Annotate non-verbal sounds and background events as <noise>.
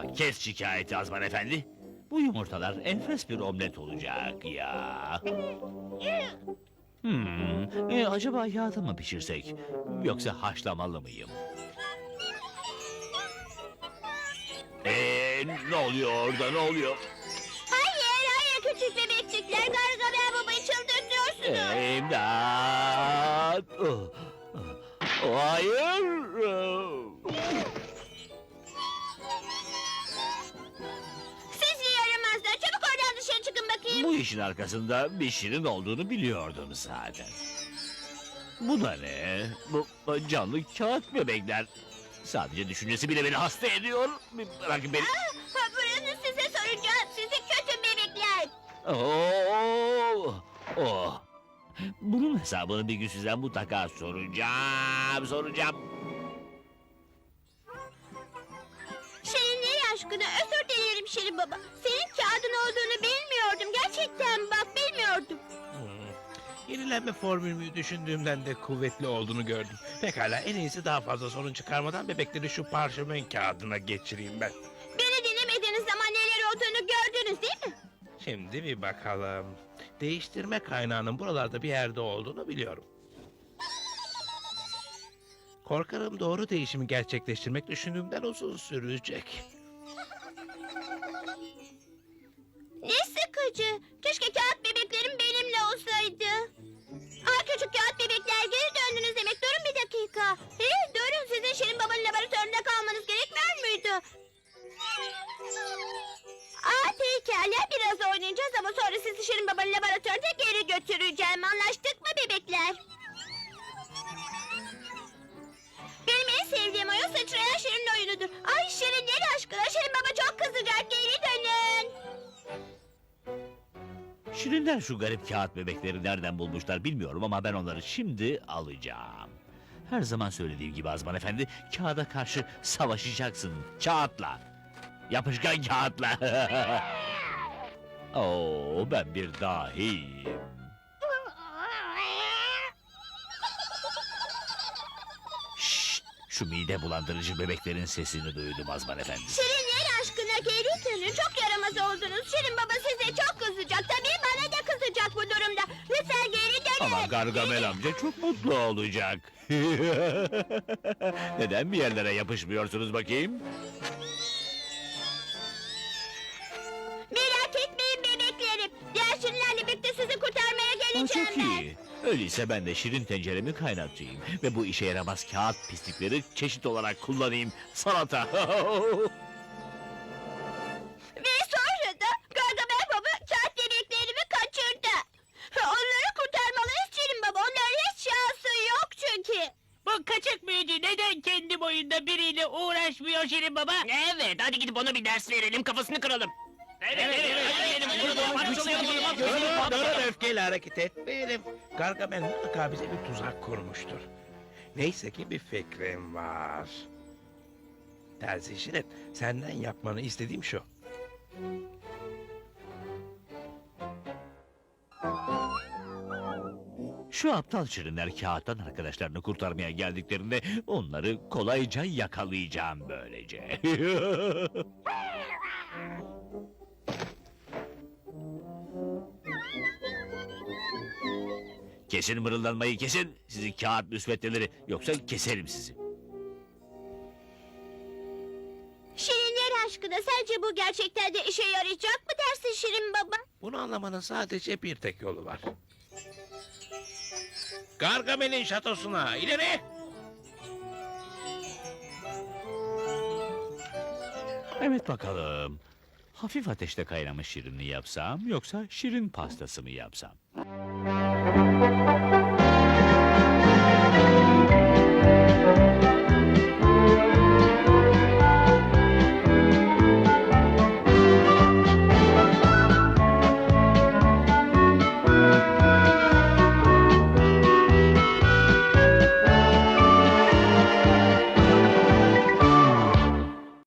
Ha, kes şikayeti Azman Efendi. Bu yumurtalar enfes bir omlet olacak ya. Hmm, e, acaba yağda mı pişirsek? Yoksa haşlamalı mıyım? Ee, ne oluyor orada ne oluyor? Hayır hayır küçük bebekçikler Gargamel babayı çıldırtıyorsunuz. İmdat! Oh, oh, Hayır! Bu işin arkasında bir şirin olduğunu biliyordum zaten. Bu da ne? Bu bu canlı kağıt bebekler. Sadece düşüncesi bile beni hasta ediyor. Bırakın beni. Ha, buranın size soracağım sizi kötü bebekler. Oh, oh. Bunun hesabını bir gün sizden mutlaka soracağım, soracağım. Aşkına özür dilerim Şirin baba. Senin kağıdın olduğunu bilmiyordum. Gerçekten bak bilmiyordum. Hmm. Yenilenme formülümü düşündüğümden de kuvvetli olduğunu gördüm. Pekala en iyisi daha fazla sorun çıkarmadan bebekleri şu parşömen kağıdına geçireyim ben. Beni dinlemediğiniz zaman neler olduğunu gördünüz değil mi? Şimdi bir bakalım. Değiştirme kaynağının buralarda bir yerde olduğunu biliyorum. Korkarım doğru değişimi gerçekleştirmek düşündüğümden uzun sürecek. Ne sıkıcı. Keşke kağıt bebeklerim benimle olsaydı. Aa küçük kağıt bebekler geri döndünüz demek. Durun bir dakika. Hey durun sizin Şirin babanın laboratuvarında kalmanız gerekmiyor muydu? Aa pekala biraz oynayacağız ama sonra sizi Şirin babanın laboratuvarına geri götüreceğim. Anlaştık mı bebekler? Benim en sevdiğim oyun sıçrayan Şirin oyunudur. Ay Şirinler aşkına Şirin baba çok kızacak geri Şirinler şu garip kağıt bebekleri nereden bulmuşlar bilmiyorum ama ben onları şimdi alacağım. Her zaman söylediğim gibi Azman Efendi, kağıda karşı savaşacaksın. Kağıtla. Yapışkan kağıtla. <laughs> Oo, ben bir dahiyim. Şşt, şu mide bulandırıcı bebeklerin sesini duydum Azman Efendi. Şirinler aşkına geri dönün. Çok yaramaz oldunuz. Şirin baba size çok kızacak. Tabii Ama Gargamel amca çok mutlu olacak. <laughs> Neden bir yerlere yapışmıyorsunuz bakayım? Merak etmeyin bebeklerim. Diğer şirinlerle birlikte sizi kurtarmaya Aa, geleceğim çok ben. iyi. Öyleyse ben de şirin tenceremi kaynatayım. Ve bu işe yaramaz kağıt pislikleri çeşit olarak kullanayım. Salata. <laughs> boyunda biriyle uğraşmıyor Şirin Baba? Evet, hadi gidip ona bir ders verelim, kafasını kıralım. Evet, evet, evet, durun öfkeyle hareket etmeyelim. Gargamel mutlaka bize bir tuzak kurmuştur. Neyse ki bir fikrim var. Terzi Şirin, senden yapmanı istediğim şu. Şu aptal şirinler kağıttan arkadaşlarını kurtarmaya geldiklerinde onları kolayca yakalayacağım böylece. <laughs> kesin mırıldanmayı kesin. Sizi kağıt müsveddeleri yoksa keserim sizi. Şirinler aşkına sence bu gerçekten de işe yarayacak mı dersin Şirin baba? Bunu anlamanın sadece bir tek yolu var. Gargamel'in şatosuna ileri! Evet bakalım. Hafif ateşte kaynamış şirinli yapsam yoksa şirin pastası mı yapsam?